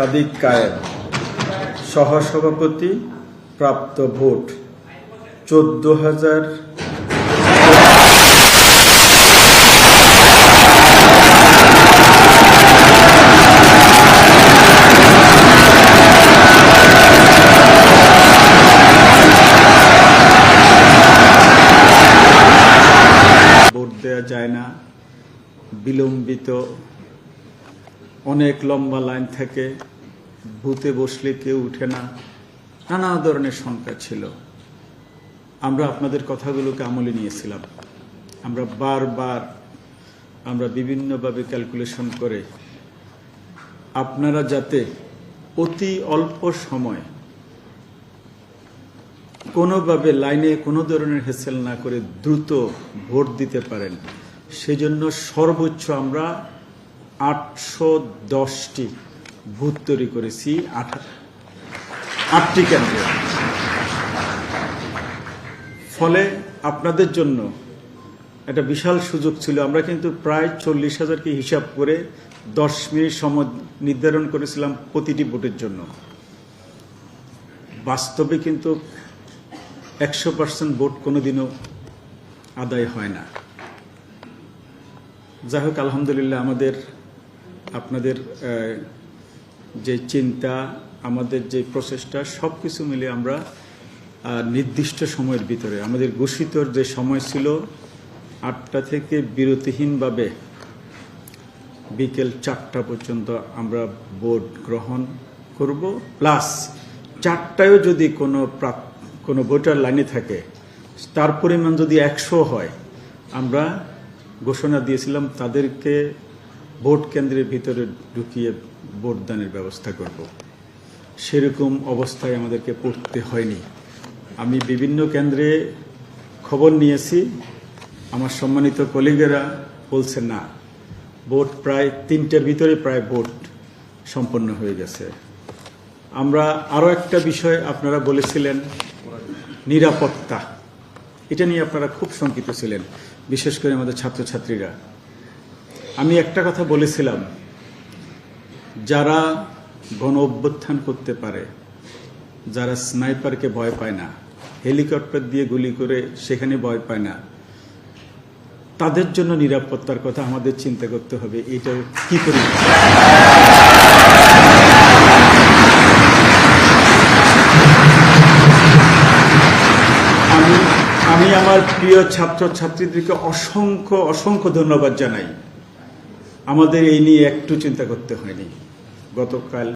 সাদিক কায়েম। সহসভাপতি প্রাপ্ত ভোট চোদ্দ হাজার ভোট দেওয়া যায় না। বিলম্বিত অনেক লম্বা লাইন থাকে ভূতে বসলে কেউ উঠে না। নানা ধরনের শঙ্কা ছিল। আমরা আপনাদের কথাগুলোকে আমলে নিয়েছিলাম। আমরা বারবার আমরা বিভিন্নভাবে ক্যালকুলেশন করে আপনারা যাতে অতি অল্প সময় কোনোভাবে লাইনে কোনো ধরনের হেসেল না করে দ্রুত ভোট দিতে পারেন, সেজন্য সর্বোচ্চ আমরা আটশো দশটি বুথ তৈরি করেছি, আঠা আটটি কেন্দ্রে। ফলে আপনাদের জন্য একটা বিশাল সুযোগ ছিল। আমরা কিন্তু প্রায় চল্লিশ হাজারকে হিসাব করে দশ মিনিট সময় নির্ধারণ করেছিলাম প্রতিটি ভোটের জন্য। বাস্তবে কিন্তু একশো পার্সেন্ট ভোট কোনোদিনও আদায় হয় না। যাই হোক, আলহামদুলিল্লাহ আমাদের আপনাদের যে চিন্তা, আমাদের যে প্রচেষ্টা সব কিছু মিলে আমরা নির্দিষ্ট সময়ের ভিতরে, আমাদের ঘোষিত যে সময় ছিল আটটা থেকে বিরতিহীনভাবে বিকেল চারটা পর্যন্ত আমরা ভোট গ্রহণ করব। প্লাস চারটায়ও যদি কোনো কোনো ভোটার লাইনে থাকে, তার পরিমাণ যদি একশো হয়, আমরা ঘোষণা দিয়েছিলাম তাদেরকে ভোট কেন্দ্রের ভিতরে ঢুকিয়ে ভোটদানের ব্যবস্থা করব। সেরকম অবস্থায় আমাদেরকে পড়তে হয়নি। আমি বিভিন্ন কেন্দ্রে খবর নিয়েছি। আমার সম্মানিত কলিগেরা বলছে না, ভোট প্রায় তিনটার ভিতরে প্রায় ভোট সম্পন্ন হয়ে গেছে। আমরা আরও একটা বিষয় আপনারা বলেছিলেন, নিরাপত্তা। এটা নিয়ে আপনারা খুব শঙ্কিত ছিলেন, বিশেষ করে আমাদের ছাত্রছাত্রীরা। আমি একটা কথা বলেছিলাম। যারা গণ অভ্যুত্থান করতে পারে, যারা স্নাইপারকে ভয় পায় না, হেলিকপ্টার দিয়ে গুলি করে সেখানে ভয় পায় না, তাদের জন্য নিরাপত্তার কথা আমাদের চিন্তা করতে হবে এটা কি করে? আমি আমি আমার প্রিয় ছাত্র ছাত্রীদেরকে অসংখ্য অসংখ্য ধন্যবাদ জানাই। আমাদের এই নিয়ে একটু চিন্তা করতে হয়নি। গতকাল